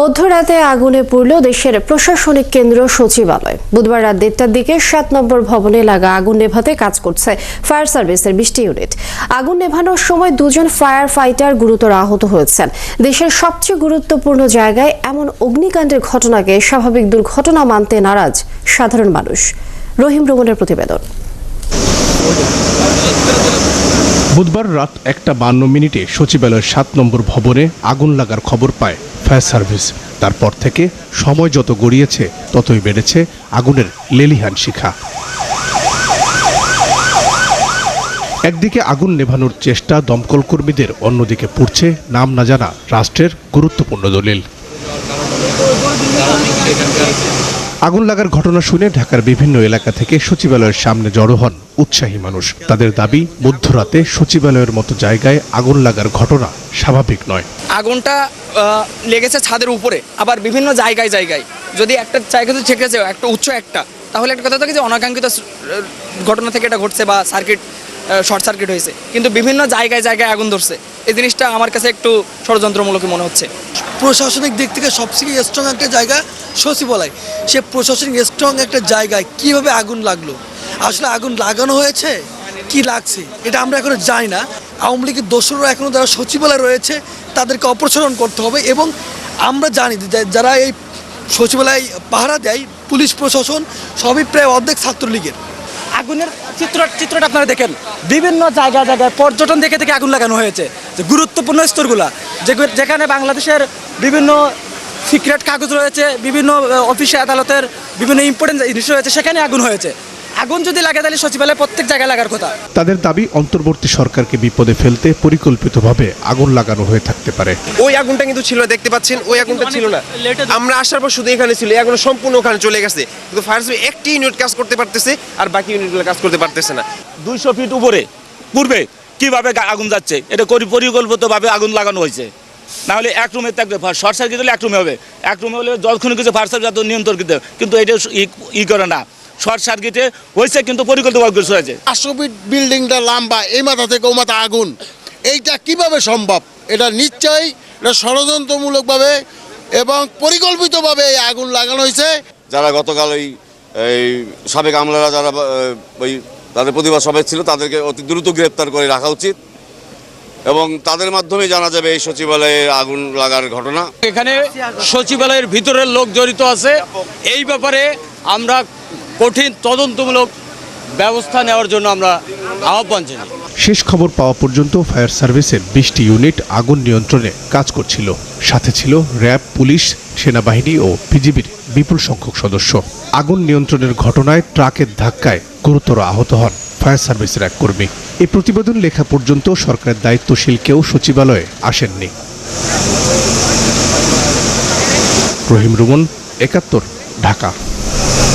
মধ্যরাতে আগুনে পুড়ল দেশের প্রশাসনিক কেন্দ্র সচিবালয়। বুধবার রাত দেড়টার দিকে সাত নম্বর ভবনে লাগা আগুন নেভাতে কাজ করছে ফায়ার সার্ভিসের বিশটি ইউনিট। আগুন নেভানোর সময় দুজন ফায়ার ফাইটার গুরুতর আহত হয়েছেন। দেশের সবচেয়ে গুরুত্বপূর্ণ জায়গায় এমন অগ্নিকাণ্ডের ঘটনাকে স্বাভাবিক দুর্ঘটনা মানতে নারাজ সাধারণ মানুষ। রহিম রোমনের প্রতিবেদন। বুধবার রাত একটা বান্ন মিনিটে সচিবালয়ের সাত নম্বর ভবনে আগুন লাগার খবর পায় ফায়ার সার্ভিস। তারপর থেকে সময় যত গড়িয়েছে, ততই বেড়েছে আগুনের লেলিহান শিখা। একদিকে আগুন নেভানোর চেষ্টা দমকল কর্মীদের, অন্যদিকে পুড়ছে নাম না জানা রাষ্ট্রের গুরুত্বপূর্ণ দলিল। আগুন লাগার ঘটনা শুনে ঢাকার বিভিন্ন এলাকা থেকে সচিবালয়ের সামনে জড়ো হন উৎসাহী মানুষ। তাদের দাবি, মধ্যরাতে সচিবালয়ের মতো জায়গায় আগুন লাগার ঘটনা স্বাভাবিক নয়। আগুনটা লেগেছে ছাদের উপরে, আবার বিভিন্ন জায়গায় জায়গায়। যদি একটা জায়গাতে ঠেকেছে একটা উচ্চ একটা, তাহলে একটা কথা থাকে যে অনাকাঙ্ক্ষিত ঘটনা থেকে এটা ঘটছে বা সার্কিট শর্ট সার্কিট হয়েছে। কিন্তু বিভিন্ন জায়গায় জায়গায় আগুন ধরছে। এই জিনিসটা আমার কাছে একটু ষড়যন্ত্রমূলক মনে হচ্ছে। প্রশাসনিক দিক থেকে সবথেকে স্ট্রং একটা জায়গা সচিবালয়। সে প্রশাসনিক স্ট্রং একটা জায়গায় কীভাবে আগুন লাগল? আসলে আগুন লাগানো হয়েছে? কি লাগছে? এটা আমরা এখনও জানি না। আওয়ামী লীগের দোসররা এখনও যারা সচিবালয় রয়েছে, তাদেরকে অপসারণ করতে হবে এবং আমরা জানি যারা এই সচিবালয় পাহারা দেয়, পুলিশ প্রশাসন, সবই প্রায় অর্ধেক ছাত্রলীগের। আগুনের চিত্র, চিত্রটা আপনারা দেখেন। বিভিন্ন জায়গায় জায়গায় পর্যটন দেখে থেকে আগুন লাগানো হয়েছে। যে গুরুত্বপূর্ণ স্তরগুলা যেখানে বাংলাদেশের বিভিন্ন সিক্রেট কাগজ রয়েছে, বিভিন্ন অফিসে আদালতের বিভিন্ন ইম্পর্টেন্ট জিনিস রয়েছে, সেখানে আগুন হয়েছে। আগুন যদি লাগে তাহলে সচিবালয়ে প্রত্যেক জায়গায় লাগার কথা। তাদের দাবি অন্তর্বর্তী সরকারকে বিপদে ফেলতে পরিকল্পিতভাবে আগুন লাগানো হয়ে থাকতে পারে। ওই আগুনটা কিন্তু ছিল দেখতে পাচ্ছেন ওই আগুনটা ছিল না। আমরা আসার পর শুধু এখানে ছিল এই আগুন সম্পূর্ণ ওখানে চলে গেছে। কিন্তু ফায়ার সার্ভিস একটি ইউনিট কাজ করতে পারতেছে আর বাকি ইউনিটগুলো কাজ করতে পারতেছে না। দুইশো ফিট উপরে পূর্বে কীভাবে আগুন যাচ্ছে এটা করি- পরিকল্পিতভাবে আগুন লাগানো হয়েছে। না হলে এক রুমে থাকবে শর্ট সার্কিট হলে এক রুমে হবে। এক রুমে হলে যতক্ষণ কিছু ফায়ার সার্ভিস নিয়ন্ত্রণ করতে হবে। কিন্তু এটা ই করে না। শর্ট সার্কিটে হয়েছে কিন্তু পরিকল্পিতভাবে হয়েছে। পাঁচশো ফিট বিল্ডিংটা লম্বা এই মাথা থেকে ও মাথা আগুন। এইটা কীভাবে সম্ভব? এটা নিশ্চয়ই এটা ষড়যন্ত্রমূলকভাবে এবং পরিকল্পিতভাবে এই আগুন লাগানো হয়েছে। যারা গতকাল ওই এই সাবেক আমলারা যারা ওই তাদের প্রতিবাদ সভায় ছিল তাদেরকে অতি দ্রুত গ্রেপ্তার করে রাখা উচিত। এবং তাদের মাধ্যমে জানা যাবে এই সচিবালয়ে আগুন লাগার ঘটনা। এখানে সচিবালয়ের ভিতরের লোক জড়িত আছে। এই ব্যাপারে আমরা কঠিন তদন্তমূলক ব্যবস্থা নেওয়ার জন্য আমরা আহ্বান জানাই। শেষ খবর পাওয়া পর্যন্ত ফায়ার সার্ভিসের বিশটি ইউনিট আগুন নিয়ন্ত্রণে কাজ করছিল। সাথে ছিল র্যাব, পুলিশ, সেনাবাহিনী ও বিজিবির বিপুল সংখ্যক সদস্য। আগুন নিয়ন্ত্রণের ঘটনায় ট্রাকের ধাক্কায় গুরুতর আহত হন ফায়ার সার্ভিসের এক কর্মী। এই প্রতিবেদন লেখা পর্যন্ত সরকারের দায়িত্বশীল কেউ সচিবালয়ে আসেননি। রহিম রুমন, একাত্তর, ঢাকা।